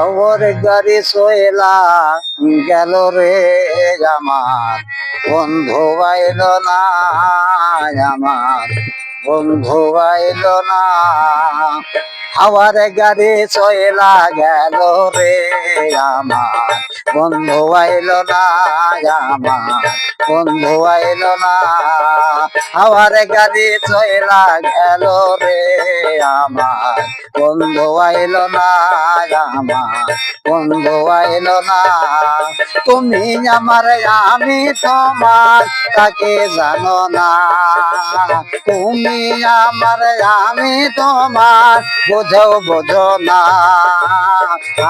খবর গাড়ি সইলা গেল রে আমার। বন্ধু বাইল না আমার বন্ধু বাইল না হাওয়ার গাড়ি চয়লা গেল রে আমার। বন্ধু আইল না আমার। বন্ধু আইল না। হাওয়ার গাড়ি চয়লা গেল রে আমার। বন্ধু আইল না আমার। বন্ধু আইল না। তুমি আমার, আমি তোমার, তাকে জানো না। তুমি আমার, আমি তোমার বোঝো বোঝো না।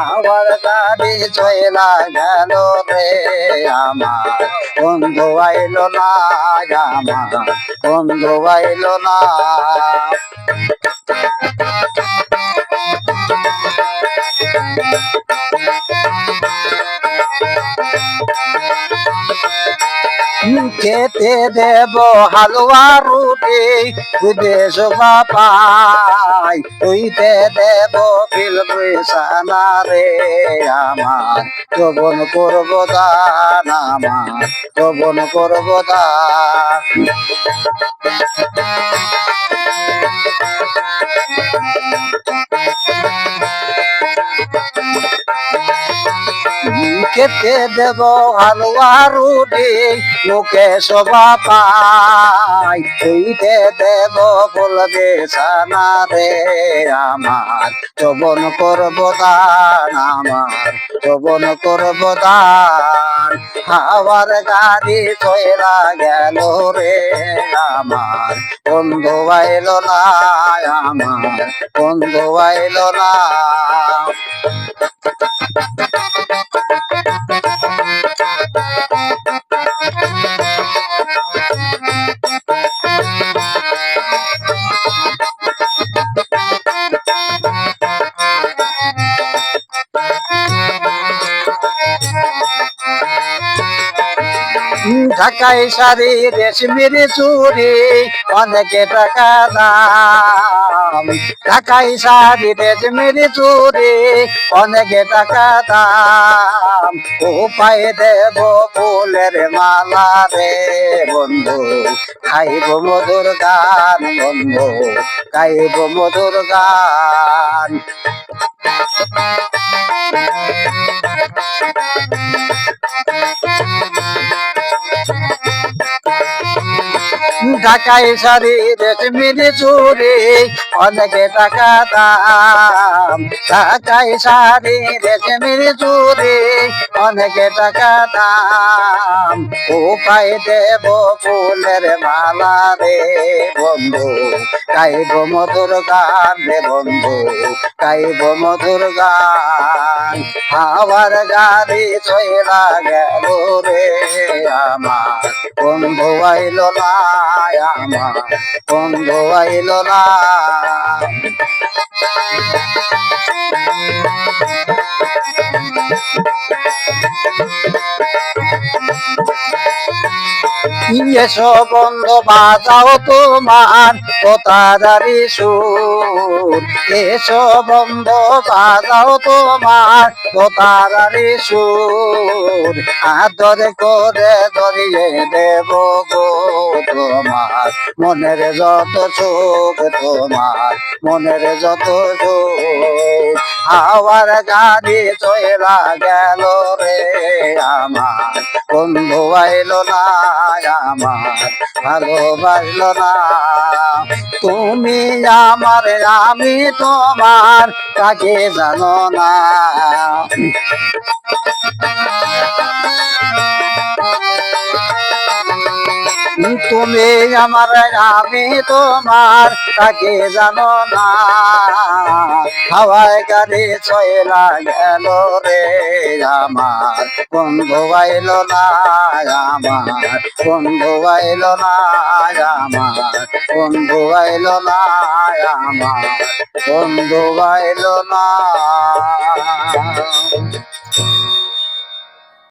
আমার গাড়ি চলা গেল রে। আমার বন্ধু আইল না, আমার বন্ধু আইল না। খেতে দেব হালুয়া রুটি, বিদেশ পাই তুইতে দেব ফিলবিসানা রে আমার। যবন করব দান আমার, যবন করব দান। খেতে দেব হালুয়া রুটি লোকে সবা পাই তুইতে দেব বলবে, সানা রে আমার চবন করব দান আমার চবন করব দান। হাওয়ার গাড়ি চয়লা গেল রে আমার, বন্ধু আইল না আমার, বন্ধু আইল না। ঢাকাই শাড়ি, রেশমির চুরি অনেকে টাকা দাম। ঢাকাই শাড়ি, রেশমির চুরি অনেকে টাকা দাম। উপায় দেব ফুলের মালা রে বন্ধু, খাইব মধুর গান বন্ধু খাইব মধুর গান। ঢাকাই শাড়ি রেশমির চুরি, অনেকে টাকা দাম। ঢাকাই শাড়ি রেশমির চুরি, অনেকে টাকা দাম। উপায় দেব ফুলের মালা রে বন্ধু। গাইব মধুর গান রে বন্ধু, গাইব মধুর গান। আমার গাড়ি ছয়লা গেল রে আমার। বন্ধু আইল না, আমার বন্ধু আইল না। এসো বন্ধু বাজাও তোমার কোতারি সুর। এসো বন্ধু বাজাও তোমার কোতারি সুর। আদর করে ধরিয়ে দেব গো তোমার। মনের যত সুখ তোমার, মনের যত সুখ। হাওয়ার গাড়ি চয়লা গেল রে আমার। বন্ধু বাইল না আমার ভালোবাসল না। তুমি আমার আমি তোমার তাকে জানো না। তুমি আমার, আমি তোমার, তাকে জানো না। হাওয়ায় গাড়ি চয়লা গেল রে আমার। বন্ধু আইল না আমার, বন্ধু আইল না আমার। বন্ধু আইল না আমার, বন্ধু আইল না।